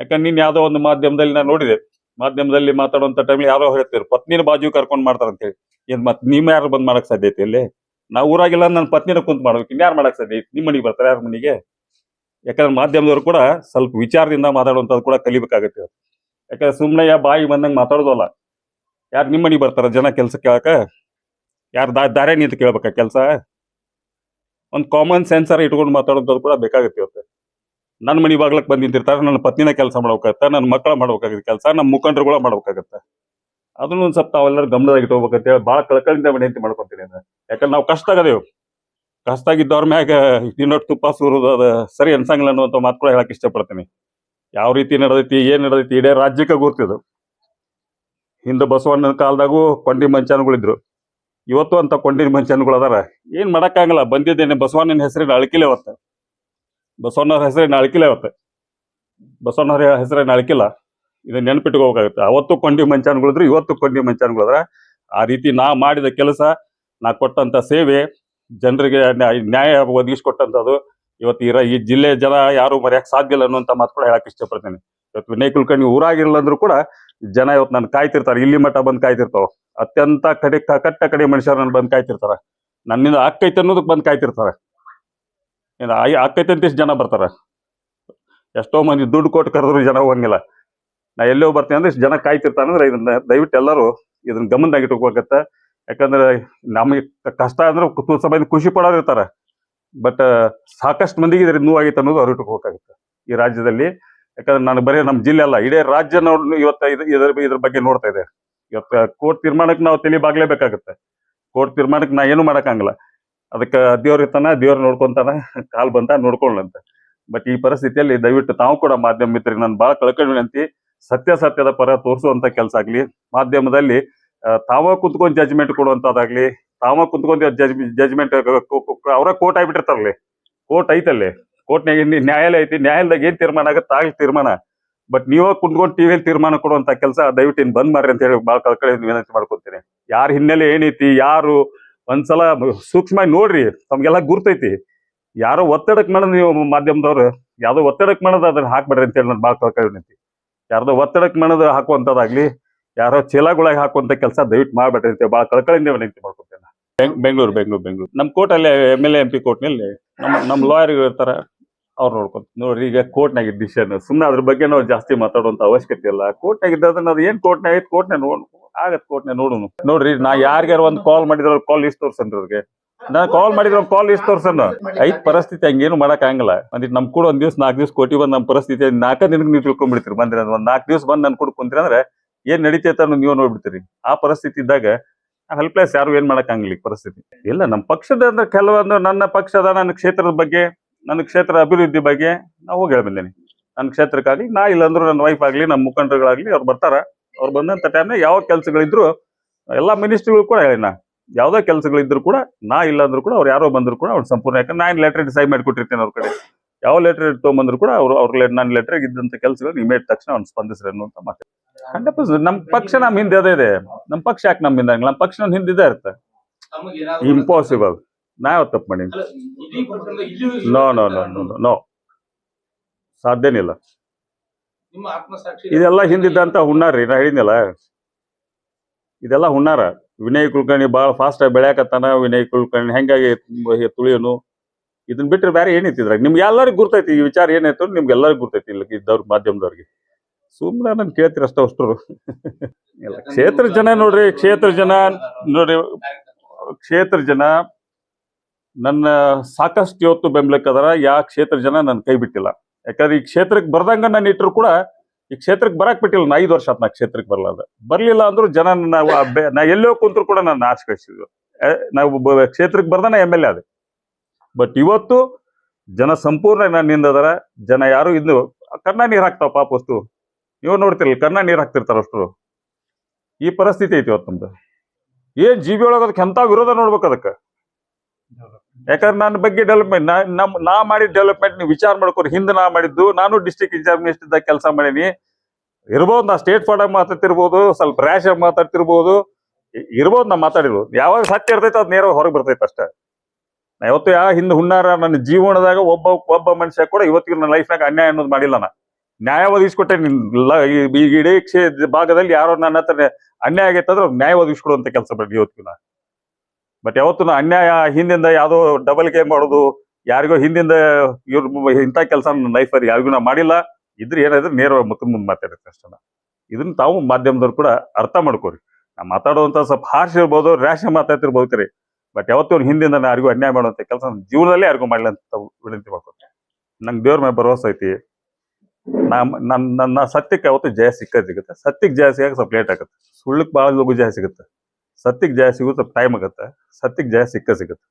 ಯಾಕಂದ್ರೆ ನೀನ್ ಯಾವ್ದೋ ಒಂದು ಮಾಧ್ಯಮದಲ್ಲಿ ನಾನು ನೋಡಿದೆ. ಮಾಧ್ಯಮದಲ್ಲಿ ಮಾತಾಡುವಂತ ಟೈಮ್ ಯಾರೋ ಹೇಳ್ತಿದ್ರು, ಪತ್ನಿನ ಬಾಜು ಕರ್ಕೊಂಡ್ ಮಾಡ್ತಾರ ಅಂತೇಳಿ ಏನ್ ಮತ್ ಯಾರು ಬಂದ್ ಮಾಡಕ್ ಸಾಧ್ಯ ಐತಿ ಇಲ್ಲಿ ನಾವು ಊರಾಗಿಲ್ಲ ನನ್ನ ಪತ್ನಿನ ಕುಂತ್ ಮಾಡ್ಬೇಕು, ಇನ್ಯಾರು ಮಾಡಕ್ ಸಾಧ್ಯ ಐತಿ? ನಿಮ್ ಮನೆಗೆ ಬರ್ತಾರೆ ಯಾರ ಮನೆಗೆ? ಯಾಕಂದ್ರೆ ಮಾಧ್ಯಮದವ್ರು ಕೂಡ ಸ್ವಲ್ಪ ವಿಚಾರದಿಂದ ಮಾತಾಡುವಂತದ್ದು ಕೂಡ ಕಲಿಬೇಕಾಗತ್ತೆ ಯಾಕಂದ್ರೆ ಸುಮ್ನೆ ಯಾ ಬಾಯಿ ಬಂದಂಗ್ ಮಾತಾಡೋದಲ್ಲ. ಯಾರು ನಿಮ್ಮ ಮನೆಗೆ ಬರ್ತಾರ ಜನ ಕೆಲಸ ಕೇಳಕ? ಯಾರು ದಾ ದಾರೆ ನಿಂತು ಕೇಳ್ಬೇಕ ಕೆಲಸ? ಒಂದು ಕಾಮನ್ ಸೆನ್ಸರ್ ಇಟ್ಕೊಂಡು ಮಾತಾಡುವಂಥದ್ದು ಕೂಡ ಬೇಕಾಗುತ್ತೆ ಇವತ್ತು. ನನ್ನ ಮನೆ ಬಾಗ್ಲಕ್ ಬಂದ್ ನನ್ನ ಪತ್ನಿನ ಕೆಲಸ ಮಾಡ್ಬೇಕಾಗತ್ತೆ, ನನ್ನ ಮಕ್ಕಳ ಮಾಡ್ಬೇಕಾಗತ್ತೆ ಕೆಲಸ, ನಮ್ಮ ಮುಖಂಡರುಗಳ ಮಾಡ್ಬೇಕಾಗತ್ತೆ. ಅದನ್ನ ಒಂದ್ ಸ್ವಲ್ಪ ತಾವೆಲ್ಲರೂ ಗಮನದಾಗಿ ಇಟ್ಕೋಬೇಕಂತ ಹೇಳಿ ಭಾಳ ಕಳ್ಕಳಿಂದ ವಿನಂತಿ ಮಾಡ್ಕೊತೀನಿ ನಾನು. ಯಾಕಂದ್ರೆ ನಾವು ಕಷ್ಟ ಆಗದೇವು ಕಷ್ಟ ಆಗಿದ್ದವ್ರ ಮ್ಯಾಗ ಇನ್ನೊಟ್ಟು ತುಪ್ಪ ಸುರೋದು ಅದು ಸರಿ ಅನ್ಸಂಗಿಲ್ಲ ಅನ್ನುವಂಥ ಮಾತು ಕೂಡ ಹೇಳಕ್ ಇಷ್ಟಪಡ್ತೀನಿ. ಯಾವ ರೀತಿ ನಡೆದೈತಿ, ಏನು ನಡೆದೈತಿ, ಇಡೀ ರಾಜ್ಯಕ್ಕೆ ಗೊತ್ತಿದು ಹಿಂದೆ ಬಸವಣ್ಣನ ಕಾಲದಾಗೂ ಕೊಂಡಿ ಮಂಚಾನುಗಳಿದ್ರು ಇವತ್ತು ಅಂತ ಕೊಂಡಿ ಮಂಚಾನುಗಳು ಅದಾರ. ಏನು ಮಾಡಕ್ಕಾಗಲ್ಲ, ಬಂದಿದ್ದೇನೆ ಬಸವಣ್ಣನ ಹೆಸರಿನ ಅಳಕಿಲೆ ಅವತ್ತ. ಬಸವಣ್ಣವ್ರ ಹೆಸರಿನ ನಾಳಿಕಿಲ್ಲ ಅವತ್ತ ಬಸವಣ್ಣವ್ರ ಹೆಸರಿನ ಅಳಕಿಲ್ಲ ಇದನ್ನ ನೆನಪಿಟ್ಕೋಬೇಕಾಗುತ್ತೆ. ಅವತ್ತು ಕೊಂಡಿ ಮಂಚಾನ್ಗಳಿದ್ರು, ಇವತ್ತು ಕೊಂಡಿ ಮಂಚಾನ್ಗಳಿದ್ರೆ ಆ ರೀತಿ ನಾ ಮಾಡಿದ ಕೆಲಸ, ನಾ ಕೊಟ್ಟಂತ ಸೇವೆ, ಜನರಿಗೆ ನ್ಯಾಯ- ಒದಗಿಸ್ಕೊಟ್ಟಂತದ್ದು ಇವತ್ತು ಇರ, ಈ ಜಿಲ್ಲೆ ಜನ ಯಾರು ಮರೆಯಕ್ ಸಾಧ್ಯ ಇಲ್ಲ ಅನ್ನುವಂತ ಮಾತು ಕೂಡ ಹೇಳಕ್ ಇಷ್ಟಪಡ್ತೀನಿ. ಇವತ್ತು ವಿನಯ್ ಕುಲಕರ್ಣಿ ಊರಾಗಿರಲ್ಲ ಅಂದ್ರೂ ಕೂಡ ಜನ ಇವತ್ತು ನನ್ ಕಾಯ್ತಿರ್ತಾರೆ. ಇಲ್ಲಿ ಮಟ್ಟ ಬಂದ್ ಕಾಯ್ತಿರ್ತಾವ. ಅತ್ಯಂತ ಕಡೆ ಕಟ್ಟ ಕಡೆ ಮನುಷ್ಯರು ನನ್ ಬಂದ್ ಕಾಯ್ತಿರ್ತಾರ. ನನ್ನಿಂದ ಆಕೈತೆ ಅನ್ನೋದಕ್ಕೆ ಬಂದ್ ಕಾಯ್ತಿರ್ತಾರ. ಏನ್ ಆಯ್- ಆಕೈತೆ ಅಂತ ಇಷ್ಟ್ ಜನ ಬರ್ತಾರೆ. ಎಷ್ಟೋ ಮಂದಿ ದುಡ್ಡು ಕೊಟ್ಟು ಕರೆದ್ರು ಜನ ಹೋಗಂಗಿಲ್ಲ. ನಾ ಎಲ್ಲೋ ಬರ್ತೀನಿ ಅಂದ್ರೆ ಇಷ್ಟು ಜನ ಕಾಯ್ತಿರ್ತಾನೆ ಅಂದ್ರೆ ಇದನ್ನ ದಯವಿಟ್ಟು ಎಲ್ಲರೂ ಇದನ್ನ ಗಮನದಾಗ ಇಟ್ಕೋಬೇಕತ್ತ ಯಾಕಂದ್ರೆ ನಮಗೆ ಕಷ್ಟ ಅಂದ್ರೆ ಸಮಯದ ಖುಷಿ ಪಡೋರು ಇರ್ತಾರೆ. ಬಟ್, ಸಾಕಷ್ಟು ಮಂದಿಗೆ ಇದ್ರ ನೋವಾಗೈತೆ ಅನ್ನೋದು ಅವ್ರು ಇಟ್ಕೋಬೇಕಾಗುತ್ತೆ ಈ ರಾಜ್ಯದಲ್ಲಿ. ಯಾಕಂದ್ರೆ ನಾನು ಬರೀ ನಮ್ಮ ಜಿಲ್ಲೆ ಅಲ್ಲ, ಇಡೀ ರಾಜ್ಯ ನೋಡ್, ಇವತ್ತ ಇದ್- ಇದ್ರ ಇದ್ರ ಬಗ್ಗೆ ನೋಡ್ತಾ ಇದೆ. ಇವತ್ತು ಕೋರ್ಟ್ ತೀರ್ಮಾನಕ್ಕೆ ನಾವು ತಲೆ ಕೋರ್ಟ್ ತೀರ್ಮಾನಕ್ಕೆ ನಾ ಏನು ಮಾಡಕ್ಕಾಗಲ್ಲ. ಅದಕ್ಕೆ ದೇವ್ರ ಇರ್ತಾನ, ದೇವ್ರ ನೋಡ್ಕೊಂತಾನ, ಕಾಲ್ ಬಂತ ನೋಡ್ಕೊಳ್ಳಂತ ಬಟ್ ಈ ಪರಿಸ್ಥಿತಿಯಲ್ಲಿ ದಯವಿಟ್ಟು ತಾವು ಕೂಡ ಮಾಧ್ಯಮ ಮಿತ್ರರಿಗೆ ನಾನು ಬಹಳ ಕಳ್ಕೊಂಡ್ವಿ ವಿನಂತಿ ಸತ್ಯಾಸತ್ಯದ ಪರ ತೋರಿಸುವಂತ ಕೆಲಸ ಆಗ್ಲಿ. ಮಾಧ್ಯಮದಲ್ಲಿ ತಾವ ಕುತ್ಕೊಂಡ್ ಜಜ್ಮೆಂಟ್ ಕೊಡುವಂತದಾಗ್ಲಿ, ತಾವ ಕುತ್ಕೊಂಡ್ ಜಜ್ಮೆಂಟ್ ಅವರ ಕೋರ್ಟ್ ಆಗ್ಬಿಟ್ಟಿರ್ತಾರಲ್ಲಿ. ಕೋರ್ಟ್ ಐತಲ್ಲಿ. ಕೋರ್ಟ್ನಾಗ ನ್ಯಾಯಾಲಯ ಐತಿ, ನ್ಯಾಯಾಲಯದಾಗ ಏನ್ ತೀರ್ಮಾನ ಆಗತ್ತೆ ಆಗ್ಲಿ ತೀರ್ಮಾನ. ಬಟ್ ನೀವೇ ಕುಂತ್ಕೊಂಡು ಟಿವಿಯಲ್ಲಿ ತೀರ್ಮಾನ ಕೊಡುವಂತ ಕೆಲಸ ದಯವಿಟ್ಟು ಇನ್ ಬಂದ್ ಮಾಡ್ರಿ ಅಂತ ಹೇಳಿ ಭಾಳ ಕಳ್ಕೊಳ್ಳಿ ವಿನಂತಿ ಮಾಡ್ಕೊತೀನಿ. ಯಾರ ಹಿನ್ನೆಲೆ ಏನೈತಿ, ಯಾರು ಒಂದ್ಸಲ ಸೂಕ್ಷ್ಮ ನೋಡ್ರಿ, ತಮ್ಗೆಲ್ಲ ಗುರ್ತೈತಿ. ಯಾರೋ ಒತ್ತಡಕ್ ಮಾಡೋದು ನೀವು ಮಾಧ್ಯಮದವ್ರು, ಯಾವ್ದೋ ಒತ್ತಡಕ್ ಮಾಡೋದು ಅದನ್ನ ಹಾಕ್ಬೇಡ್ರಿ ಅಂತ ಹೇಳಿ ನಾನು ಭಾಳ ಕಳ್ಕೊಂಡಿ ಯಾರ್ದೋ ಒತ್ತಡಕ್ ಮಾಡೋದು ಹಾಕುವಂತದಾಗ್ಲಿ ಯಾರೋ ಚೀಲಗಳಾಗಿ ಹಾಕುವಂತ ಕೆಲಸ ದಯವಿಟ್ಟು ಮಾಡ್ಬೇಡ್ರಿ ಅಂತ ಭಾಳ ಕಳ್ಕಳಿಂದ ವಿನಂತಿ ಮಾಡ್ಕೊತೇನೆ. ಬೆಂಗ್- ಬೆಂಗಳೂರು ಬೆಂಗಳೂರು ಬೆಂಗಳೂರು. ನಮ್ಮ ಕೋರ್ಟಲ್ಲಿ M L A M P ಕೋರ್ಟ್ನಲ್ಲಿ ನಮ್ಮ ನಮ್ಮ ಲಾಯರ್ ಇರ್ತಾರ, ಅವ್ರು ನೋಡ್ಕೊಂತ, ನೋಡ್ರಿ ಈಗ ಕೋರ್ಟ್ನಾಗ ಡಿಸಿಷನ್ ಸುಮ್ಮನೆ ಅದ್ರ ಬಗ್ಗೆ ನಾವು ಜಾಸ್ತಿ ಮಾತಾಡುವಂತ ಅವಶ್ಯಕತೆ ಇಲ್ಲ. ಕೋರ್ಟ್ನಾಗಿದ್ದ ಅದನ್ನ ಅದು ಏನ್ ಕೋರ್ಟ್ ಕೋರ್ಟ್ನಾಗ ನೋಡ್ ಆಗತ್ ನೇ ನೋಡುನು. ನೋಡ್ರಿ, ನಾ ಯಾರ್ಯಾರು ಒಂದ್ ಕಾಲ್ ಮಾಡಿದ್ರ ಕಾಲ್ ಲಿಸ್ಟ್ ತೋರ್ಸನ್ರಿ ಅವ್ರಿಗೆ. ನಾ ಕಾಲ್ ಮಾಡಿದ್ರ ಕಾಲ್ ಲಿಸ್ಟ್ ತೋರ್ಸನ್. ಐತ್ ಪರಿಸ್ಥಿತಿ ಹಂಗೇನು ಮಾಡಕ್ ಆಗಂಗಿಲ್ಲ. ಒಂದಿಟ್ ನಮ್ ಕೂಡ ಒಂದ್ ದಿವ್ಸ ನಾಲ್ಕು ದಿವ್ಸ ಕೋಟಿ ಬಂದ್ ನಮ್ ಪರಿಸ್ಥಿತಿ ನಾಲ್ಕ ದಿನಕ್ಕೆ ನೀವು ತಿಳ್ಕೊಂಡ್ಬಿಡ್ತೀರಿ ಬಂದ್ರಿ ಒಂದ್ ನಾಲ್ಕು ದಿವ್ಸ ಬಂದ್ ನನ್ ಕೂಡ ಕುಂತ್ರಿ ಅಂದ್ರೆ ಏನ್ ನಡೀತೈತ ನೀವು ನೋಡ್ಬಿಡ್ತೀರಿ. ಆ ಪರಿಸ್ಥಿತಿ ಇದ್ದಾಗ ಹೆಲ್ಪ್ಲೆಸ್ ಯಾರು ಏನ್ ಮಾಡಕ್ ಆಗಂಗಿಲ್ಲ ಪರಿಸ್ಥಿತಿ. ಇಲ್ಲ ನಮ್ಮ ಪಕ್ಷದ ಅಂದ್ರೆ ಕೆಲವೊಂದು ನನ್ನ ಪಕ್ಷದ, ನನ್ನ ಕ್ಷೇತ್ರದ ಬಗ್ಗೆ, ನನ್ನ ಕ್ಷೇತ್ರ ಅಭಿವೃದ್ಧಿ ಬಗ್ಗೆ ನಾವು ಹೋಗಿ ಹೇಳ್ಬಂದೇನೆ. ನನ್ನ ಕ್ಷೇತ್ರಕ್ಕಾಗ್ಲಿ, ನಾ ಇಲ್ಲಾಂದ್ರೂ ನನ್ನ ವೈಫ್ ಆಗ್ಲಿ ನಮ್ಮ ಮುಖಂಡರುಗಳಾಗ್ಲಿ ಅವ್ರು ಬರ್ತಾರ. ಅವ್ರು ಬಂದಂತ ಟೈಮ್ನಾಗ ಯಾವ ಕೆಲಸಗಳಿದ್ರು ಎಲ್ಲಾ ಮಿನಿಸ್ಟ್ರಿಗಳು ಕೂಡ ಹೇಳಿನ ನಾ ಯಾವ್ದೋ ಕೆಲಸಗಳಿದ್ರು ಕೂಡ ನಾ ಇಲ್ಲಾಂದ್ರೂ ಕೂಡ ಅವ್ರು ಯಾರೋ ಬಂದ್ರು ಕೂಡ ಅವ್ರು ಸಂಪೂರ್ಣ ಯಾಕಂದ್ರೆ ನಾನು ಲೆಟರ್ ಸೈನ್ ಮಾಡಿ ಕೊಟ್ಟಿರ್ತೇನೆ ಅವ್ರ ಕಡೆ. ಯಾವ ಲೆಟರ್ ತೊಗೊಂಬಂದ್ರು ಕೂಡ ಅವ್ರು ಅವ್ರ ನನ್ನ ಲೆಟರ್ ಇದ್ದಂತ ಕೆಲಸಗಳು ಇಮೇಟ್ ತಕ್ಷಣ ಅವ್ನು ಸ್ಪಂದಿಸ್ರಿ ಅಂತ ಮಾತು. ಹಂಡ್ರೆಡ್ ಪರ್ಸೆಂಟ್ ನಮ್ಮ ಪಕ್ಷ ನಮ್ಮ ಹಿಂದೆ ಅದೇ ಇದೆ. ನಮ್ಮ ಪಕ್ಷ ಯಾಕೆ ನಮ್ಮ ಹಿಂದೆ ನಮ್ಮ ಪಕ್ಷ ನಮ್ಮ ಹಿಂದಿದೆ ಇರುತ್ತೆ ಇಂಪಾಸಿಬಲ್ ನಾ ಯಾವ ತಪ್ಪು ಮಾಡೀನಿ? No no no no no ಸಾಧ್ಯನಿಲ್ಲ ಇದೆಲ್ಲ ಹಿಂದಿದ್ದಂತ ಹುಣ್ಣಾರ್ರಿ ನಾ ಹೇಳಿದ್ನಲ್ಲ. ಇದೆಲ್ಲ ಹುಣ್ಣಾರ ವಿನಯ್ ಕುಲಕರ್ಣಿ ಭಾಳ ಫಾಸ್ಟ್ ಆಗಿ ಬೆಳ್ಯಾಕತ್ತಾನ. ವಿನಯ್ ಕುಲಕರ್ಣಿ ಹೆಂಗಾಗಿ ತುಳಿಯೋನು. ಇದನ್ನ ಬಿಟ್ಟರೆ ಬೇರೆ ಏನೈತಿ ಇದ್ರಾಗ? ನಿಮ್ಗೆ ಎಲ್ಲರಿಗೂ ಗುರ್ತೈತಿ. ಈ ವಿಚಾರ ಏನಾಯ್ತು ನಿಮ್ಗೆ ಎಲ್ಲರಿಗೂ ಗುರ್ತೈತಿ ಇಲ್ಲಿ ಇದ್ದವ್ರ ಮಾಧ್ಯಮದವ್ರಿಗೆ. ಸುಮ್ಮನೆ ನಾನು ಕೇಳ್ತೀರ ಅಷ್ಟ ಅಷ್ಟರು. ಇಲ್ಲ ಕ್ಷೇತ್ರ ಜನ ನೋಡ್ರಿ ಕ್ಷೇತ್ರ ಜನ ನೋಡ್ರಿ ಕ್ಷೇತ್ರ ಜನ ನನ್ನ ಸಾಕಷ್ಟು ಇವತ್ತು ಬೆಂಬಲಕ್ಕದಾರ ಯಾ ಕ್ಷೇತ್ರ ಜನ ನನ್ನ ಕೈ ಬಿಟ್ಟಿಲ್ಲ. ಯಾಕಂದ್ರೆ ಈ ಕ್ಷೇತ್ರಕ್ಕೆ ಬರ್ದಂಗ ನಾನು ಇಟ್ಟರು ಕೂಡ ಈ ಕ್ಷೇತ್ರಕ್ಕೆ ಬರಕ್ ಬಿಟ್ಟಿಲ್ಲ. ನಾ ಐದು ವರ್ಷ ಆತ್ ನಾ ಕ್ಷೇತ್ರಕ್ಕೆ ಬರಲಾರ್ದ. ಬರ್ಲಿಲ್ಲ ಅಂದ್ರೂ ಜನ ನಾವು ನಾ ಎಲ್ಲೋ ಕುಂತ್ರು ಕೂಡ ನಾನು ಆಚೆ ಕಳಿಸಿದ್ರು ನಾವು ಕ್ಷೇತ್ರಕ್ಕೆ ಬರ್ದಾನ ಎಂ ಎಲ್ ಎ ಅದೇ ಬಟ್ ಇವತ್ತು ಜನ ಸಂಪೂರ್ಣ ನನ್ನಿಂದ ಅದರ. ಜನ ಯಾರು ಇನ್ನು ಕನ್ನ ನೀರು ಹಾಕ್ತಾವ ಪಾಪ ವಸ್ತು ನೀವು ನೋಡ್ತಿರಲ್ಲ ಕನ್ನ ನೀರು ಹಾಕ್ತಿರ್ತಾರ ಅಷ್ಟ್ರು. ಈ ಪರಿಸ್ಥಿತಿ ಐತಿ ಇವತ್ತು ನಮ್ದು. ಏನ್ ಜೀವಿ ಒಳಗೆ ಅದಕ್ಕೆ ಎಂತ ವಿರೋಧ ನೋಡ್ಬೇಕು ಅದಕ್ಕೆ? ಯಾಕಂದ್ರೆ ನನ್ನ ಬಗ್ಗೆ ಡೆವಲಪ್ಮೆಂಟ್ ನಾ ನಮ್ ನಾ ಮಾಡಿದ ಡೆವಲಪ್ಮೆಂಟ್ ನೀವು ವಿಚಾರ ಮಾಡ್ಕೊರಿ. ಹಿಂದೆ ನಾ ಮಾಡಿದ್ದು, ನಾನು ಡಿಸ್ಟ್ರಿಕ್ಟ್ ಇನ್ಚಾರ್ಜ್ ಮಿನಿಸ್ಟರ್ ಕೆಲಸ ಮಾಡೀನಿ. ಇರ್ಬೋದು, ನಾ ಸ್ಟೇಟ್ ಫಾರ್ಡ್ ಮಾತಾಡ್ತಿರ್ಬೋದು, ಸ್ವಲ್ಪ ರ್ಯಾಶ್ ಆಗಿ ಮಾತಾಡ್ತಿರ್ಬೋದು. ಇರ್ಬೋದು, ನಾ ಮಾತಾಡಿರ್ಬೋದು ಯಾವಾಗ ಸತ್ಯ ಇರ್ತೈತೆ ಅದು ನೇರವಾಗಿ ಹೊರಗೆ ಬರ್ತೈತೆ ಅಷ್ಟೇ. ನಾ ಇವತ್ತು ಯಾವ ಹಿಂದೆ ಹುಣ್ಣಾರ ನನ್ನ ಜೀವನದಾಗ ಒಬ್ಬ ಒಬ್ಬ ಮನುಷ್ಯ ಕೂಡ ಇವತ್ತಿಗೆ ನನ್ನ ಲೈಫ್ನಾಗ ಅನ್ಯಾಯ ಅನ್ನೋದು ಮಾಡಿಲ್ಲ ನಾ. ನ್ಯಾಯ ಒದಗಿಸ್ಕೊಟ್ಟೆ ಇಡೀ ಭಾಗದಲ್ಲಿ ಯಾರೋ ನನ್ನ ಹತ್ರ ಅನ್ಯಾಯ ಆಗೈತೆ ಅಂದ್ರೆ ನ್ಯಾಯ ಒದಗಿಸ್ಕೊಡುವಂತ ಕೆಲಸ ಮಾಡಿ ಇವತ್ತಿನ ಬಟ್ ಯಾವತ್ತೂ ಅನ್ಯಾಯ ಹಿಂದಿಂದ ಯಾವುದೋ ಡಬಲ್ ಗೇಮ್ ಮಾಡೋದು ಯಾರಿಗೋ ಹಿಂದಿಂದ ಇವ್ರ ಇಂಥ ಕೆಲಸ ಲೈಫಲ್ಲಿ ಯಾರಿಗೂ ನಾ ಮಾಡಿಲ್ಲ. ಇದ್ರೆ ಏನಾದ್ರೆ ನೇರವಾಗಿ ಮುಖ ಮುಂದೆ ಮಾತಾಡುತ್ತೆ ಅಷ್ಟೇ. ಇದನ್ನ ತಾವು ಮಾಧ್ಯಮದವ್ರು ಕೂಡ ಅರ್ಥ ಮಾಡ್ಕೋರಿ. ನಾ ಮಾತಾಡುವಂತ ಸ್ವಲ್ಪ ಹಾರ್ಷ್ ಇರ್ಬೋದು ರ್ಯಾಶ್ ಮಾತಾಡ್ತಿರ್ಬೋದು ಕರಿ. ಬಟ್ ಯಾವತ್ತೂ ಅವ್ರು ಹಿಂದಿಂದ ಯಾರಿಗೂ ಅನ್ಯಾಯ ಮಾಡುವಂತ ಕೆಲಸ ಜೀವನದಲ್ಲೇ ಯಾರಿಗೂ ಮಾಡಲಿ ಅಂತ ವಿನಂತಿ ಮಾಡ್ಕೊತೀನಿ ನಂಗೆ ದೇವ್ರ ಮೇಲೆ ಭರವಸೆ ಐತಿ. ನಾ ನನ್ನ ನನ್ನ ಸತ್ಯಕ್ಕೆ ಯಾವತ್ತು ಜಯ ಸಿಕ್ಕ ಸಿಗುತ್ತೆ. ಸತ್ಯಕ್ಕೆ ಜಯ ಸಿಗಕ್ಕೆ ಸ್ವಲ್ಪ ಲೇಟ್ ಆಗುತ್ತೆ. ಸುಳ್ಳಕ್ಕೆ ಭಾಳ ಜಯ ಸಿಗುತ್ತೆ. ಸತ್ಯಕ್ಕೆ ಜಯ ಸಿಗೋದು ಸ್ವಲ್ಪ ಟೈಮ್ ಆಗುತ್ತೆ ಸತ್ಯಕ್ಕೆ ಜಯ ಸಿಕ್ಕ ಸಿಗುತ್ತೆ